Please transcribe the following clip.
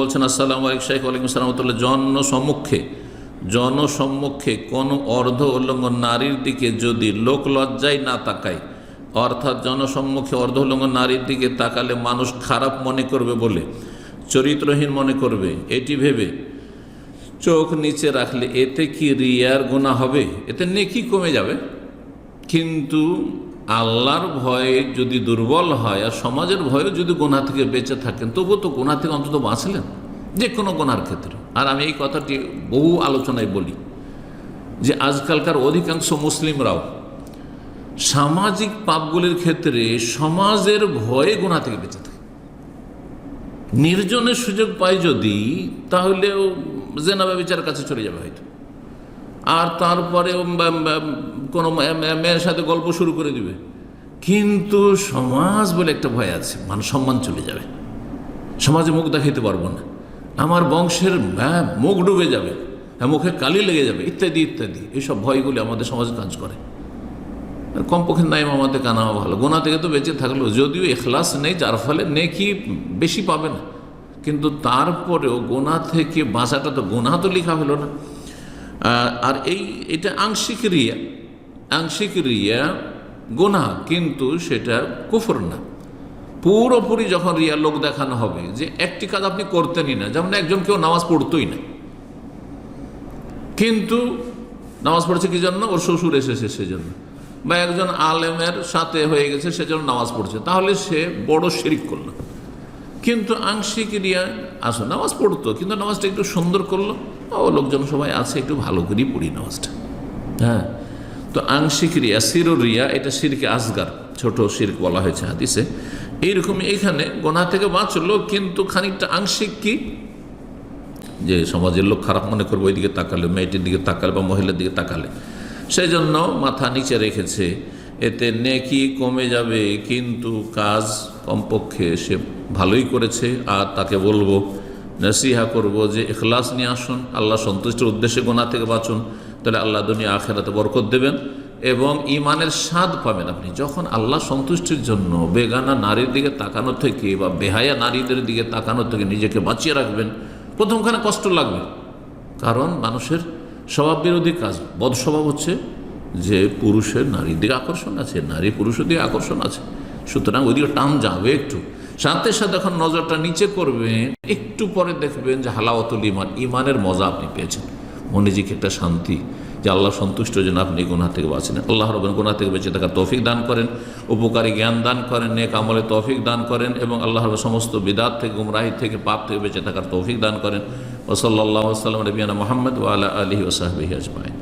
বলছেন, আসসালামু আলাইকুম শাইখ, ওয়ালাইকুম সালামতুল্লাহ জনসম্মুখে জনসম্মুখে কোনো অর্ধ উল্লঙ্গ নারীর দিকে যদি লোক লজ্জায় না তাকায়, অর্থাৎ জনসম্মুখে অর্ধ উল্লঙ্গ নারীর দিকে তাকালে মানুষ খারাপ মনে করবে বলে, চরিত্রহীন মনে করবে, এটি ভেবে চোখ নিচে রাখলে এতে কি রিয়ার গুণা হবে? এতে নেকি কমে যাবে? কিন্তু আল্লাহর ভয়ে যদি দুর্বল হয় আর সমাজের ভয়ে যদি গোনা থেকে বেঁচে থাকেন, তবুও তো গোনা থেকে অন্তত বাঁচলেন, যে কোনো গোনার ক্ষেত্রে। আর আমি এই কথাটি বহু আলোচনায় বলি যে আজকালকার অধিকাংশ মুসলিমরাও সামাজিক পাপগুলির ক্ষেত্রে সমাজের ভয়ে গোনা থেকে বেঁচে থাকে। নির্জনের সুযোগ পায় যদি, তাহলেও জেনাবে বিচারের কাছে চলে যাবে হয়তো। আর তারপরে কোনো মেয়ের সাথে গল্প শুরু করে দিবে। কিন্তু সমাজ বলে একটা ভয় আছে মান সম্মান চলে যাবে। সমাজে মুখ দেখাইতে পারব না। আমার বংশের হ্যাঁ, মুখ ডুবে যাবে হ্যাঁ মুখে কালি লেগে যাবে ইত্যাদি ইত্যাদি। এইসব ভয়গুলি আমাদের সমাজে কাজ করে। কমপক্ষে নাই আমাদের কানা ভালো। গোনা থেকে তো বেঁচে থাকল যদিও এখলাস নেই যার ফলে নেকি বেশি পাবে না। কিন্তু তারপরেও গোনা থেকে বাঁচাটা তো গোনা তো লেখা হলো না। আর এই, এটা আংশিক রিয়া। আংশিক রিয়া গোনা কিন্তু সেটা কুফর না। পুরোপুরি যখন রিয়া লোক দেখানো হবে যে একটি কাজ আপনি করতেনই না, যেমন একজন কেউ নামাজ পড়তোই না। কিন্তু নামাজ পড়ছে কি জন্য? ওর শ্বশুর এসেছে সেজন্য। বা একজন আলেমের সাথে হয়ে গেছে, সেজন্য নামাজ পড়ছে। তাহলে সে বড় শিরিক করল। কিন্তু আংশিক রিয়া আসো নামাজ পড়তো, কিন্তু নামাজটা একটু সুন্দর করল। ও লোকজন সবাই আছে, একটু ভালো করেই পড়ি নামাজটা। হ্যাঁ? তো আংশিক রিয়া সিরো রিয়া, এটা সিরকে আসগার, ছোট সিরক বলা হয়েছে হাদিসে। এইরকম এখানে গোনা থেকে বাঁচলো, কিন্তু খানিকটা আংশিক কি? যে সমাজের লোক খারাপ মনে করবে, ওইদিকে তাকালে, মেয়েটির দিকে তাকালে বা মহিলার দিকে তাকালে। সেই জন্য মাথা নিচে রেখেছে এতে নেকি কমে যাবে, কিন্তু কাজ কমপক্ষে সে ভালোই করেছে। আর তাকে বলব, নসিহা করব যে এখলাস নিয়ে আসুন, আল্লাহ সন্তুষ্টের উদ্দেশ্যে গোনা থেকে বাঁচুন, তাহলে আল্লাহ দুনিয়া আখেরাতে বরকত দেবেন এবং ইমানের স্বাদ পাবেন আপনি। যখন আল্লাহ সন্তুষ্টির জন্য বেগানা নারীর দিকে তাকানো থেকে বা বেহায়া নারীদের দিকে তাকানো থেকে নিজেকে বাঁচিয়ে রাখবেন, প্রথমখানে কষ্ট লাগবে। কারণ মানুষের স্বভাব বিরোধী কাজ বদ স্বভাব হচ্ছে যে পুরুষের নারীর দিকে আকর্ষণ আছে, নারী পুরুষের দিকে আকর্ষণ আছে। সুতরাং ওইদিকে টান যাবে একটু। সাথে সাথে এখন নজরটা নিচে করবেন, একটু পরে দেখবেন যে হালাওয়াতুল ইমান ইমানের মজা আপনি পেয়েছেন। মনে যে একটা শান্তি যে আল্লাহ সন্তুষ্ট যেন আপনি গুণা থেকে বাঁচেন। আল্লাহ রবেন গুণা থেকে বেঁচে থাকার তৌফিক দান করেন, উপকারী জ্ঞান দান করেন, নেক আমলে তৌফিক দান করেন এবং আল্লাহ সমস্ত বিদাত থেকে, গুমরাহি থেকে, পাপ থেকে বেঁচে থাকার তৌফিক দান করেন। ওসল্লা সাল্লাম রবিয়ানা মোহাম্মদ ওয়ালা আলহি ওসাহবি আজমাইন।